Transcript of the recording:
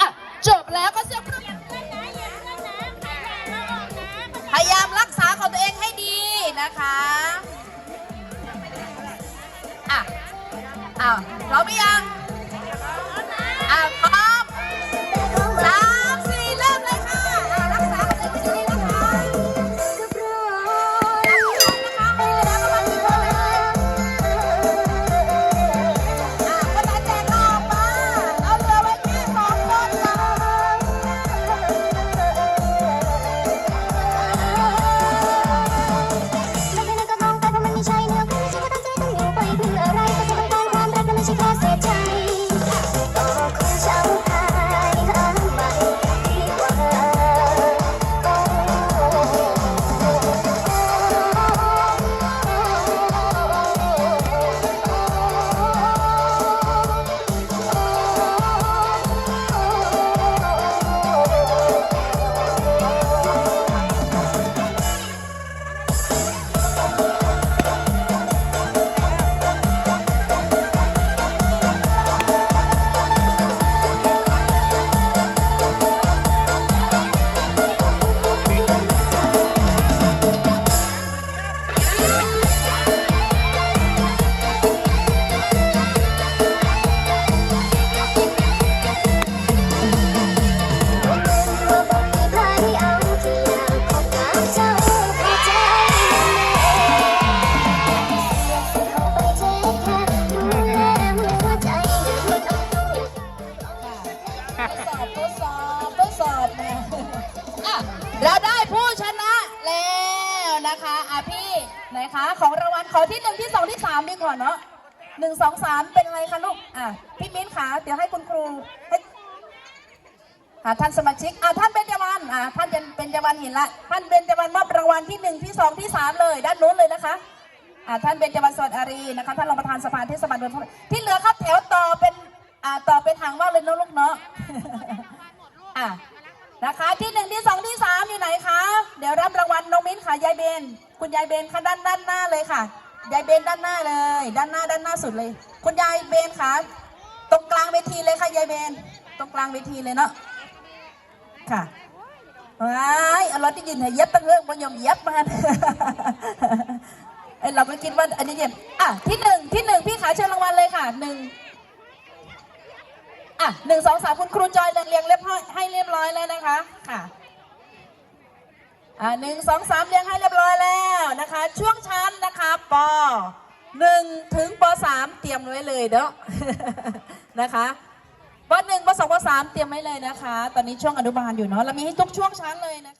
อะจบแล้วก็เสียงปรบมือพยายามรักษาของตัวเองให้ดีนะคะอะอ้าวพร้อมหรือยัง เราได้ผู้ชนะแล้วนะคะอะพี่ไหนคะของรางวัลขอที่หนึ่งที่สองที่สามดีกว่าเนาะหนึ่งสองสามเป็นอะไรคะลูกอะพี่มิ้นขาเดี๋ยวให้คุณครูให้อะท่านสมาชิกอะท่านเบญจวรรณอะท่านเป็นเบญจวรรณเห็นละท่านเบญจวรรณมอบรางวัลที่หนึ่งที่สองที่สามเลย ด้านนู้นเลยนะคะอะท่านเบญจวรรณสวัสดิ์อารีนะคะท่านรองประธานสภาเทศบาลเมืองที่เหลือครับแถวต่อเป็นอะต่อเป็นทางว่างเลยเนอะลูกเนาะอะ นะคะ ที่หนึ่งที่สองที่สามอยู่ไหนคะ เดี๋ยวรับรางวัลน้องมิ้นค่ะยายเบน คุณยายเบนค่ะด้านด้านหน้าเลยค่ะยายเบนด้านหน้าเลย ด้านหน้าด้านหน้าสุดเลย คุณยายเบนค่ะตรงกลางเวทีเลยค่ะยายเบน ตรงกลางเวทีเลยเนาะค่ะว้ายเอารถที่ยืนให้เย็บตั้งเรื่องมันยอมเย็บมาเอ้ยเราไม่คิดว่าอันนี้เย็บอะที่หนึ่งที่หนึ่งพี่ขาเชิญรางวัลเลยค่ะหนึ่งอะหนึ่งสองสามคุณครูจอยเรียงเรียงเรียบร้ยให้เลี้ย นะคะค่ะอ่าหนึ่งสองสามเรียงให้เรียบร้อยแล้วนะคะ ช่วงชั้นนะคะปหนึ่งถึงปสามเตรียมไว้เลยเด้อนะคะปหนึ่งปสองปสามเตรียมไว้เลยนะคะ ตอนนี้ช่วงอนุบาลอยู่เนาะเรามีให้ทุกช่วงชั้นเลยนะคะ